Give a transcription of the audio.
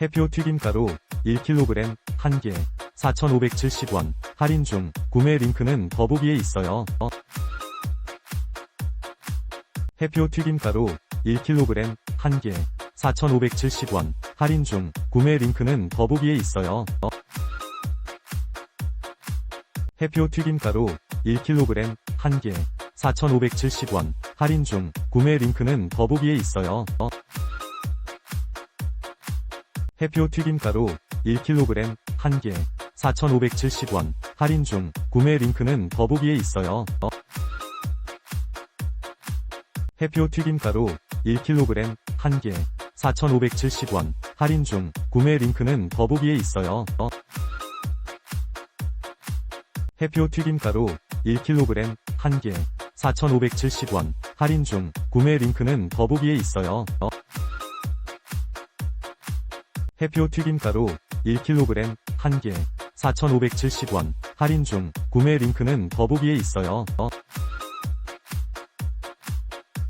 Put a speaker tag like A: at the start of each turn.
A: 해표 튀김가루 1kg 1개 4,570원 할인 중 구매 링크는 더보기에 있어요. 어. 해표 튀김가루 1kg 1개 4,570원 할인 중 구매 링크는 더보기에 있어요. 어. 해표 튀김가루 1kg 1개 4,570원 할인 중 구매 링크는 더보기에 있어요. 어. 해표 튀김가루 1kg 1개 4,570원 할인 중 구매 링크는 더보기에 있어요. 어. 해표 튀김가루 1kg 1개 4,570원 할인 중 구매 링크는 더보기에 있어요. 어. 해표 튀김가루 1kg 1개 4,570원 할인 중 구매 링크는 더보기에 있어요. 어. 해표 튀김가루 1kg 1개 4,570원 할인 중 구매 링크는 더보기에 있어요.